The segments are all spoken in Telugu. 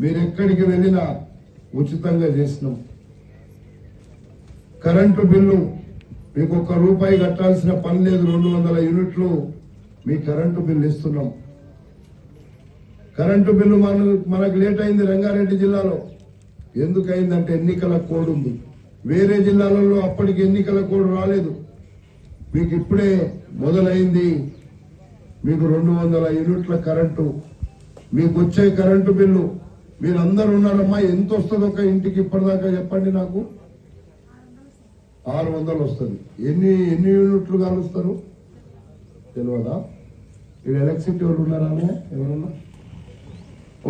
మీరు ఎక్కడికి వెళ్ళినా ఉచితంగా చేసినాం. కరెంటు బిల్లు మీకు ఒక్క రూపాయి కట్టాల్సిన పని లేదు. రెండు వందల యూనిట్లు మీ కరెంటు బిల్లు ఇస్తున్నాం. కరెంటు బిల్లు మన మనకు లేట్ అయింది రంగారెడ్డి జిల్లాలో. ఎందుకు అయిందంటే ఎన్నికల కోడ్ ఉంది. వేరే జిల్లాలలో అప్పటికి ఎన్నికల కోడ్ రాలేదు. మీకు ఇప్పుడే మొదలైంది. మీకు రెండు వందల యూనిట్ల కరెంటు. మీకు వచ్చే కరెంటు బిల్లు మీరు అందరు ఉన్నారమ్మా ఎంత వస్తుంది ఒక ఇంటికి ఇప్పటిదాకా చెప్పండి నాకు? ఆరు వందలు వస్తుంది. ఎన్ని ఎన్ని యూనిట్లు కాలుస్తారు? తెలియదా ఇక్కడ ఎలక్ట్రిసిటీ ఎవరు ఉన్నారా ఎవరున్నా ఎవరన్నా?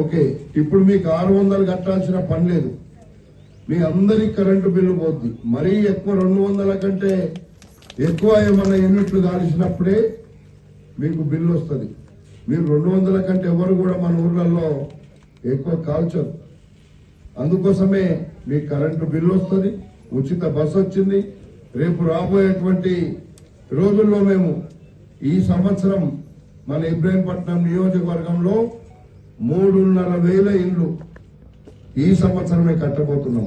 ఓకే ఇప్పుడు మీకు ఆరు వందలు కట్టాల్సిన పని లేదు. మీ అందరికి కరెంటు బిల్లు పోద్ది. మరీ ఎక్కువ రెండు వందల కంటే ఎక్కువ ఏమన్నా యూనిట్లు కాల్చినప్పుడే మీకు బిల్లు వస్తుంది. మీరు రెండు వందల కంటే ఎవరు కూడా మన ఊర్లలో ఎక్కువ కాల్చదు అందుకోసమే మీకు కరెంటు బిల్లు వస్తుంది ఉచిత బస్సు వచ్చింది. రేపు రాబోయేటువంటి రోజుల్లో మేము ఈ సంవత్సరం మన ఇబ్రాహీంపట్నం నియోజకవర్గంలో మూడున్నర వేల ఇండ్లు ఈ సంవత్సరమే కట్టబోతున్నాం.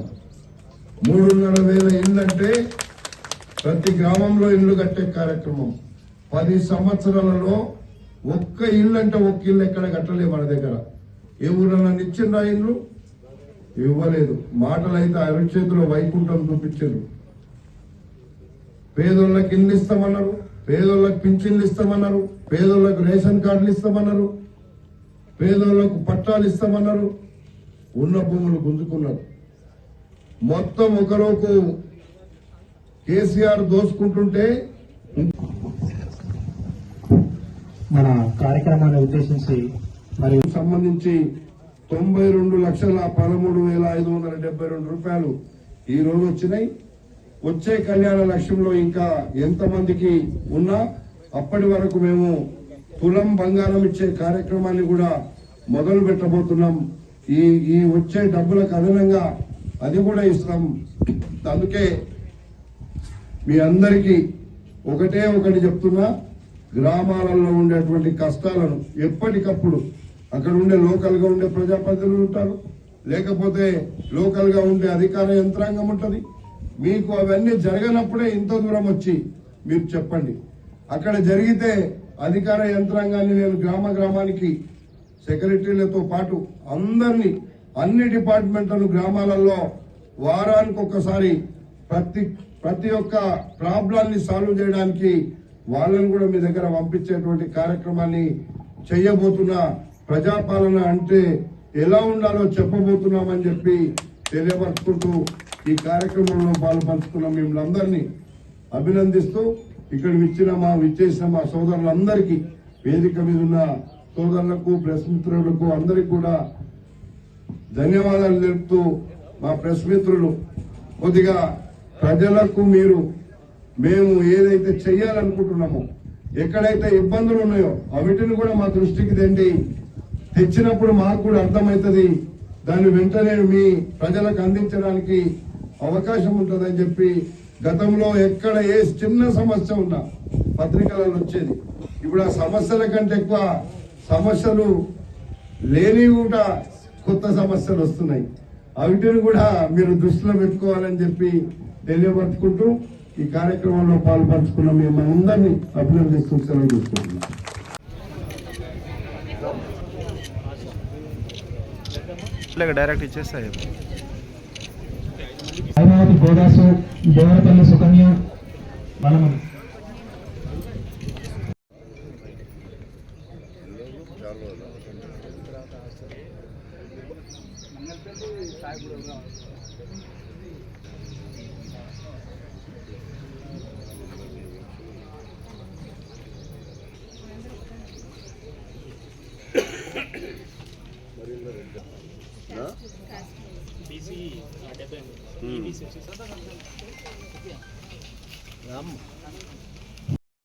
మూడున్నర వేల ఇండ్లు అంటే ప్రతి గ్రామంలో ఇల్లు కట్టే కార్యక్రమం. పది సంవత్సరాలలో ఒక్క ఇల్లు అంటే ఒక్క ఇల్లు ఎక్కడ కట్టలే మన దగ్గర. ఏ ఊరన్నా ఇచ్చిండ్రా ఇల్లు? ఇవ్వలేదు. మాటలు అయితే అరిచేతిలో వైకుంఠం చూపించారు పేదోళ్ళకి ఇల్లు ఇస్తామన్నారు. పేదోళ్ళకి పింఛన్లు ఇస్తామన్నారు. పేదోళ్ళకు రేషన్ కార్డులు ఇస్తామన్నారు. పేదోళ్ళకు పట్టాలు ఇస్తామన్నారు. ఉన్న భూములు గుంజుకున్నారు. మొత్తం ఒకరోకు కేసీఆర్ దోసుకుంటుంటే మన కార్యక్రమాన్ని ఉద్దేశించి మరి సంబంధించి తొంభై రెండు లక్షల పదమూడు వేల ఐదు వందల డెబ్బై రెండు రూపాయలు ఈ రోజు వచ్చినాయి. వచ్చే కళ్యాణ లక్ష్యంలో ఇంకా ఎంతమందికి ఉన్నా అప్పటి వరకు మేము తులం బంగారం ఇచ్చే కార్యక్రమాన్ని కూడా మొదలు పెట్టబోతున్నాం. ఈ ఈ వచ్చే డబ్బులకు అదనంగా అది కూడా ఇస్తాం అందుకే మీ అందరికీ ఒకటే ఒకటి చెప్తున్నా. గ్రామాలలో ఉండేటువంటి కష్టాలను ఎప్పటికప్పుడు అక్కడ ఉండే లోకల్గా ఉండే ప్రజాప్రతినిధులు ఉంటారు. లేకపోతే లోకల్గా ఉండే అధికార యంత్రాంగం ఉంటుంది. మీకు అవన్నీ జరగనప్పుడే ఇంత దూరం వచ్చి మీరు చెప్పండి. అక్కడ జరిగితే అధికార యంత్రాంగాన్ని నేను గ్రామ గ్రామానికి సెక్రటరీలతో పాటు అందరినీ అన్ని డిపార్ట్మెంట్లను గ్రామాలలో వారానికి ఒక్కసారి ప్రతి ప్రతి ఒక్క ప్రాబ్లాన్ని సాల్వ్ చేయడానికి వాళ్ళని కూడా మీ దగ్గర పంపించేటువంటి కార్యక్రమాన్ని చేయబోతున్నా ప్రజాపాలన అంటే ఎలా ఉండాలో చెప్పబోతున్నామని చెప్పి తెలియపరుచుకుంటూ ఈ కార్యక్రమంలో పాల్పంచుకున్న మిమ్మల్ని అందరినీ అభినందిస్తూ ఇక్కడ ఇచ్చిన మా విచ్చేసిన మా సోదరులందరికీ వేదిక మీద ఉన్న సోదరులకు ప్రెస్ మిత్రులకు అందరికీ కూడా ధన్యవాదాలు తెలుపుతూ మా ప్రెస్ మిత్రులు కొద్దిగా ప్రజలకు మీరు మేము ఏదైతే చెయ్యాలనుకుంటున్నామో ఎక్కడైతే ఇబ్బందులు ఉన్నాయో అవిటిని కూడా మా దృష్టికి తెండి తెచ్చినప్పుడు మాకు కూడా అర్థమవుతుంది. దాన్ని వెంటనే మీ ప్రజలకు అందించడానికి అవకాశం ఉంటుందని చెప్పి గతంలో ఎక్కడ ఏ చిన్న సమస్య ఉన్నా పత్రికలలో వచ్చేది. ఇప్పుడు ఆ సమస్యల కంటే ఎక్కువ సమస్యలు లేని కూడా కొత్త సమస్యలు వస్తున్నాయి. అవిటిని కూడా మీరు దృష్టిలో పెట్టుకోవాలని చెప్పి తెలియపరుచుకుంటూ ఈ కార్యక్రమంలో పాల్పంచుకున్న మేము అందరినీ అభినందిస్తూ సెలవు తీసుకుంటున్నాం లేక direct ఇచ్చేస్తాయి. Aimavathi Godasu Devarapalli Sukanya Balamani Sai Depende. Mm. Difícil. Vamos.